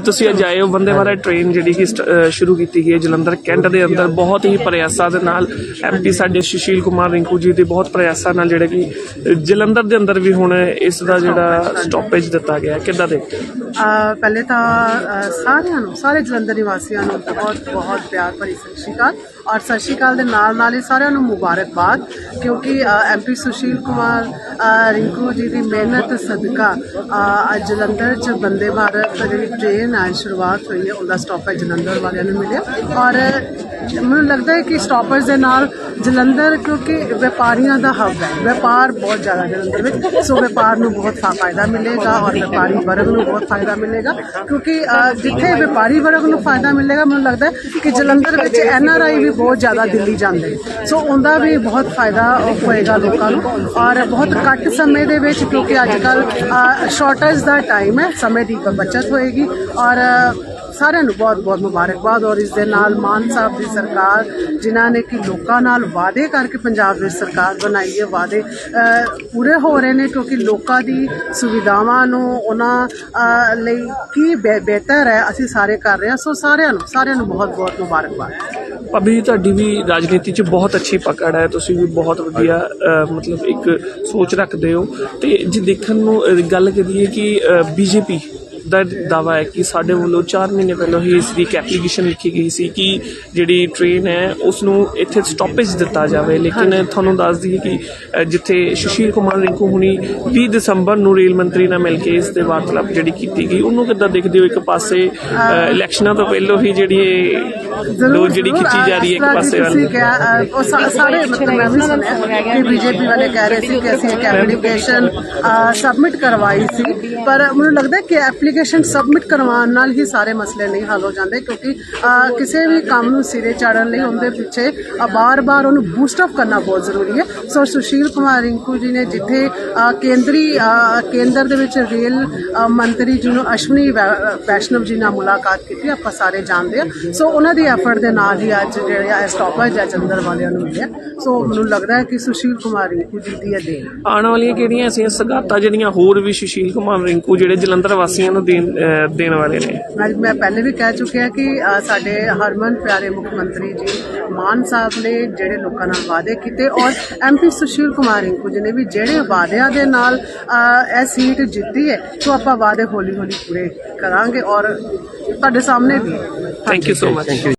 ਤੁਸੀਂ ਅੱਜ ਆਏ ਹੋ ਬੰਦੇ ਭਾਰਤ ਟ੍ਰੇਨ ਜਿਹੜੀ ਕਿ ਸਟ- ਅਹ ਸ਼ੁਰੂ ਕੀਤੀ ਗਈ ਹੈ ਜਲੰਧਰ ਕੈਂਟ ਦੇ ਅੰਦਰ। ਬਹੁਤ ਹੀ ਪ੍ਰਯਾਸਾਂ ਦੇ ਨਾਲ ਐਮਪੀ ਸਾਡੇ ਸੁਸ਼ੀਲ ਕੁਮਾਰ ਰਿੰਕੂ ਜੀ ਦੇ ਬਹੁਤ ਪ੍ਰਯਾਸਾਂ ਨਾਲ ਜਿਹੜੇ ਕਿ ਅਹ ਜਲੰਧਰ ਦੇ ਅੰਦਰ ਵੀ ਹੁਣ ਇਸ ਦਾ ਜਿਹੜਾ ਸਟਾਪੇਜ ਦਿੱਤਾ ਗਿਆ ਹੈ। ਕਿੱਦਾਂ ਦੇ? ਅਹ ਪਹਿਲੇ ਤਾਂ, ਅਹ ਸਾਰਿਆਂ ਨੂੰ, ਸਾਰੇ ਜਲੰਧਰ ਨਿਵਾਸੀਆਂ ਨੂੰ ਬਹੁਤ ਬਹੁਤ ਪਿਆਰ ਭਰੀ ਸਤਿ ਸ਼੍ਰੀ ਅਕਾਲ। ਔਰ ਸਤਿ ਸ਼੍ਰੀ ਅਕਾਲ ਦੇ ਨਾਲ ਨਾਲ ਹੀ ਸਾਰਿਆਂ ਨੂੰ ਮੁਬਾਰਕਬਾਦ, ਕਿਉਂਕਿ ਐਮਪੀ ਸੁਸ਼ੀਲ ਕੁਮਾਰ ਰਿੰਕੂ ਜੀ ਦੀ ਮਿਹਨਤ, ਸਦਕਾ ਅੱਜ ਜਲੰਧਰ ਚ ਬੰਦੇ ਭਾਰਤ ਜਿਹੜੀ ਟ੍ਰੇਨ ਆ ਸ਼ੁਰੂਆਤ ਹੋਈ ਹੈ, ਉਹਦਾ ਸਟਾਪੇਜ ਜਲੰਧਰ ਵਾਲਿਆਂ ਨੂੰ ਮਿਲਿਆ। ਔਰ ਮੈਨੂੰ ਲੱਗਦਾ ਹੈ ਕਿ ਸਟਾਪੇਜ ਦੇ ਨਾਲ ਜਲੰਧਰ, ਕਿਉਂਕਿ ਵਪਾਰੀਆਂ ਦਾ ਹੱਬ ਹੈ, ਵਪਾਰ ਬਹੁਤ ਜ਼ਿਆਦਾ ਜਲੰਧਰ ਵਿੱਚ, ਸੋ ਵਪਾਰ ਨੂੰ ਬਹੁਤ ਫਾਇਦਾ ਮਿਲੇਗਾ ਔਰ ਵਪਾਰੀ ਵਰਗ ਨੂੰ ਬਹੁਤ ਫਾਇਦਾ ਮਿਲੇਗਾ, ਕਿਉਂਕਿ ਜਿੱਥੇ ਵਪਾਰੀ ਵਰਗ ਨੂੰ ਫਾਇਦਾ ਮਿਲੇਗਾ, ਮੈਨੂੰ ਲੱਗਦਾ ਕਿ ਜਲੰਧਰ ਵਿੱਚ ਐਨ ਆਰ ਆਈ ਵੀ ਬਹੁਤ ਜ਼ਿਆਦਾ ਦਿੱਲੀ ਜਾਂਦੇ। ਸੋ ਉਹਦਾ ਵੀ ਬਹੁਤ ਫਾਇਦਾ ਹੋਏਗਾ ਲੋਕਾਂ ਨੂੰ। ਔਰ ਬਹੁਤ ਘੱਟ ਸਮੇਂ ਦੇ ਵਿੱਚ, ਕਿਉਂਕਿ ਅੱਜ ਕੱਲ ਸ਼ਾਰਟੇਜ ਦਾ ਟਾਈਮ ਹੈ, ਸਮੇਂ ਦੀ ਬਚਤ ਹੋਏਗੀ। ਔਰ ਸਾਰਿਆਂ ਨੂੰ ਬਹੁਤ ਬਹੁਤ ਮੁਬਾਰਕਬਾਦ। ਔਰ ਇਸ ਦੇ ਨਾਲ ਮਾਨ ਸਾਹਿਬ ਦੀ ਸਰਕਾਰ, ਜਿਨ੍ਹਾਂ ਨੇ ਕਿ ਲੋਕਾਂ ਨਾਲ ਵਾਅਦੇ ਕਰਕੇ ਪੰਜਾਬ ਵਿੱਚ ਸਰਕਾਰ ਬਣਾਈ ਹੈ, ਵਾਅਦੇ ਪੂਰੇ ਹੋ ਰਹੇ ਨੇ, ਕਿਉਂਕਿ ਲੋਕਾਂ ਦੀ ਸੁਵਿਧਾਵਾਂ ਨੂੰ ਉਹਨਾਂ ਲਈ ਕੀ ਬਿਹਤਰ ਹੈ, ਅਸੀਂ ਸਾਰੇ ਕਰ ਰਹੇ ਹਾਂ। ਸੋ ਸਾਰਿਆਂ ਨੂੰ ਸਾਰਿਆਂ ਨੂੰ ਬਹੁਤ ਬਹੁਤ ਮੁਬਾਰਕਬਾਦ। ਭਾਬੀ ਤੁਹਾਡੀ ਵੀ ਰਾਜਨੀਤੀ 'ਚ ਬਹੁਤ ਅੱਛੀ ਪਕੜ ਹੈ, ਤੁਸੀਂ ਵੀ ਬਹੁਤ ਵਧੀਆ ਮਤਲਬ ਇੱਕ ਸੋਚ ਰੱਖਦੇ ਹੋ। ਤੇ ਜੇ ਦੇਖਣ ਨੂੰ ਗੱਲ ਕਰੀਏ ਕਿ ਬੀਜੇਪੀ ਦਾ ਦਾਵਾ ਹੈ ਕਿ ਸਾਡੇ ਵੱਲੋਂ 4 ਮਹੀਨੇ ਪਹਿਲਾਂ ਹੀ ਇਸ ਦੀ ਇੱਕ ਐਪਲੀਕੇਸ਼ਨ ਲਿਖੀ ਗਈ ਸੀ ਕਿ ਜਿਹੜੀ ਟ੍ਰੇਨ ਹੈ ਉਸ ਨੂੰ ਇੱਥੇ ਸਟਾਪੇਜ ਦਿੱਤਾ ਜਾਵੇ। ਲੇਕਿਨ ਤੁਹਾਨੂੰ ਦੱਸ ਦਈਏ ਕਿ ਜਿੱਥੇ ਸੁਸ਼ੀਲ ਕੁਮਾਰ ਰਿੰਕੂ ਹੁਣੀ 20 ਦਸੰਬਰ ਨੂੰ ਰੇਲ ਮੰਤਰੀ ਨਾਲ ਮਿਲ ਕੇ ਇਸ ਤੇ ਵਾਰਤਾਲਾਪ ਜਿਹੜੀ ਕੀਤੀ ਗਈ ਉਹਨੂੰ ਕਿੱਦਾਂ ਦੇਖਦੇ ਹੋ ਇੱਕ ਪਾਸੇ ਇਲੈਕਸ਼ਨਾਂ ਤੋਂ ਪਹਿਲਾਂ ਹੀ ਜਿਹੜੀ ਇਹ ਲੋ ਜਿਹੜੀ ਖਿੱਚੀ ਜਾ ਰਹੀ ਹੈ ਇੱਕ ਪਾਸੇ ਵੱਲ। ਉਹ ਸਾਰੇ ਮਤਲਬ ਮੈਂ ਵੀ ਸੁਣਿਆ ਕਿ ਬੀਜੇਪੀ ਵਾਲੇ ਕਹਿ ਰਹੇ ਸੀ ਕਿ ਅਸੀਂ ਇੱਕ ਐਪਲੀਕੇਸ਼ਨ ਸਬਮਿਟ ਕਰਵਾਈ ਸੀ। ਪਰ ਮੈਨੂੰ ਲੱਗਦਾ ਕਿ ਐਪਲੀਕੇਸ਼ਨ ਸਬਮਿਟ ਕਰਵਾਉਣ ਨਾਲ ਹੀ ਸਾਰੇ ਮਸਲੇ ਨਹੀਂ ਹੱਲ ਹੋ ਜਾਂਦੇ, ਕਿਉਂਕਿ ਕਿਸੇ ਵੀ ਕੰਮ ਨੂੰ ਸਿਰੇ ਚਾੜਨ ਲਈ ਉਹਦੇ ਪਿੱਛੇ ਬਾਰ-ਬਾਰ ਉਹਨੂੰ ਬੂਸਟ ਅਪ ਕਰਨਾ ਬਹੁਤ ਜ਼ਰੂਰੀ ਹੈ। ਸੋ ਸੁਸ਼ੀਲ ਕੁਮਾਰ ਰਿੰਕੂ ਜੀ ਨੇ ਜਿੱਥੇ ਕੇਂਦਰੀ ਕੇਂਦਰ ਦੇ ਵਿੱਚ ਰੇਲ ਮੰਤਰੀ ਜੀ ਨੂੰ ਅਸ਼ਵਨੀ ਵੈ- ਵੈਸ਼ਨਵ ਜੀ ਨਾਲ ਮੁਲਾਕਾਤ ਕੀਤੀ, ਆਪਾਂ ਸਾਰੇ ਜਾਣਦੇ ਆ ਸੋ ਉਹਨਾਂ ਦੀ ਐਫਰਟ ਦੇ ਨਾਲ ਹੀ ਅੱਜ ਜਿਹੜੇ ਜਿਹੜਾ ਸਟਾਪੇਜ ਆ ਚੰਦਰ ਵਾਲਿਆਂ ਨੂੰ ਮਿਲਿਆ ਸੋ ਮੈਨੂੰ ਲੱਗਦਾ ਹੈ ਕਿ ਸੁਸ਼ੀਲ ਕੁਮਾਰ ਰਿੰਕੂ ਜੀ ਦੀ ਇਹ ਦੇਣ। ਆਉਣ ਵਾਲੀਆਂ ਕਿਹੜੀਆਂ ਐਸੀਆਂ ਸਗਾਤਾਂ ਜਿਹੜੀਆਂ ਹੋਰ ਵੀ ਸੁਸ਼ੀਲ ਕੁਮਾਰ ਰਿੰਕੂ, ਜਿਹੜੇ ਜਲੰਧਰ ਵਾਸੀਆਂ ਨੂੰ ਦੇਣ ਅਹ, ਦੇਣ ਵਾਲੇ ਨੇ। ਮੈਂ ਮੈਂ ਪਹਿਲੇ ਵੀ ਕਹਿ ਚੁੱਕਿਆ ਕਿ ਅ, ਸਾਡੇ ਹਰਮਨ ਪਿਆਰੇ ਮੁੱਖ ਮੰਤਰੀ ਜੀ ਮਾਨ ਸਾਹਿਬ ਨੇ ਜਿਹੜੇ ਲੋਕਾਂ ਨਾਲ ਵਾਅਦੇ ਕੀਤੇ ਔਰ ਐਮਪੀ ਸੁਸ਼ੀਲ ਕੁਮਾਰ ਰਿੰਕੂ ਜੀ ਨੇ ਵੀ ਜਿਹੜੇ ਵਾਅਦਿਆਂ ਦੇ ਨਾਲ ਅ, ਇਹ ਸੀਟ ਜਿੱਤੀ ਹੈ ਸੋ ਆਪਾਂ ਵਾਅਦੇ ਹੌਲੀ ਹੌਲੀ ਪੂਰੇ ਕਰਾਂਗੇ ਔਰ ਤੁਹਾਡੇ ਸਾਹਮਣੇ ਵੀ। Thank you so much